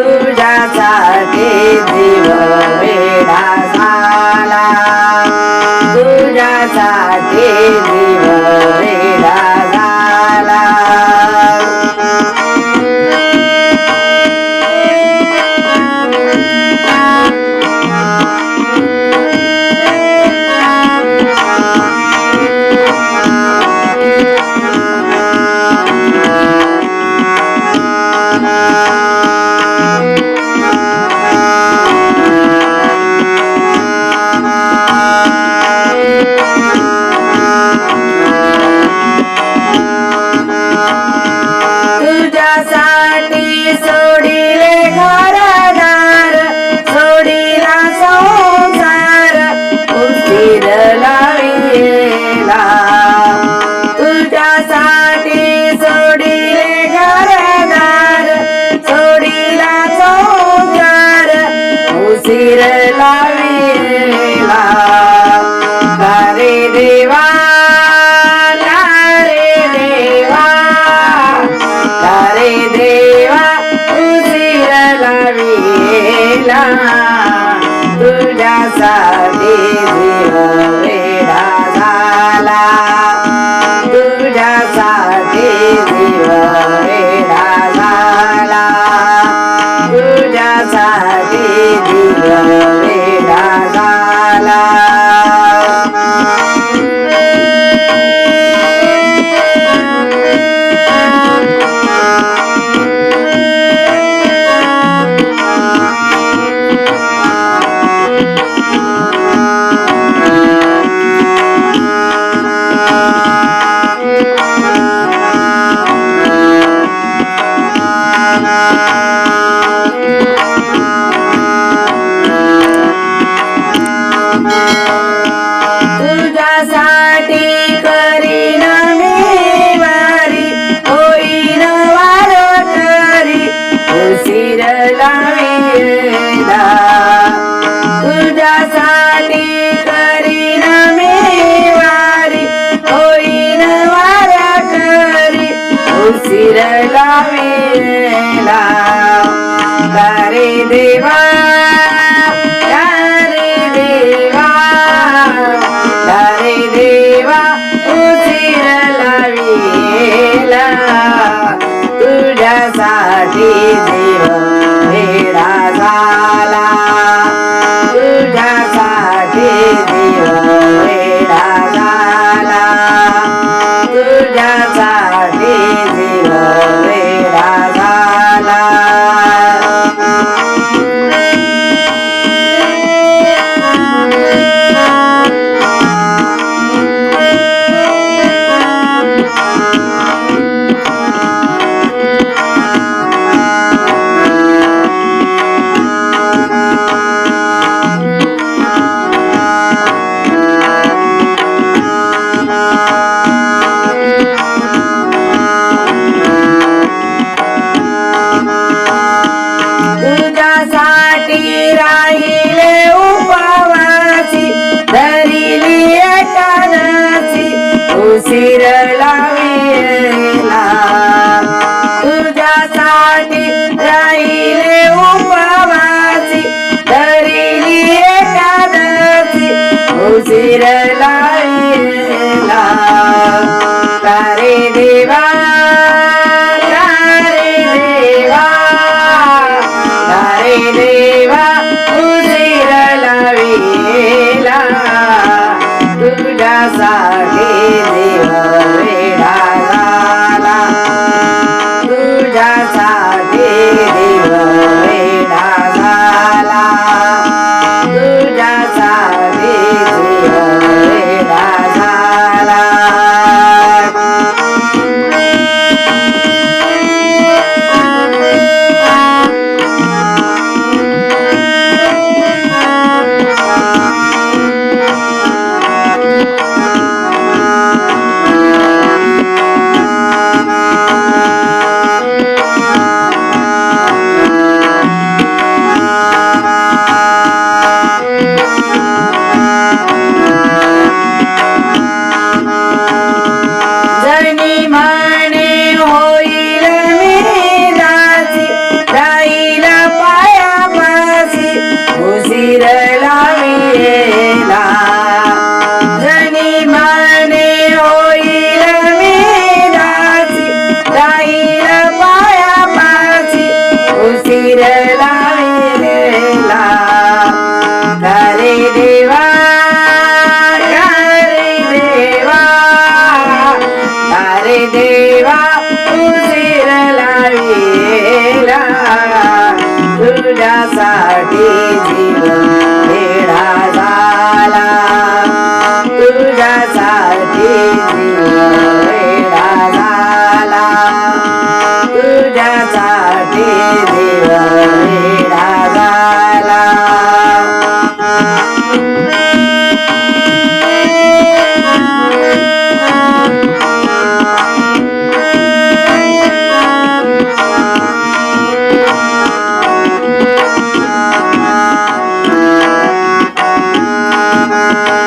তুরা থাকে জীবন sabe de मेला देवा तारे देवा देवा उशीर लावेला तुझ्यासाठी देव वेळा झाला तुझ्यासाठी देव Hare Deva. Bye.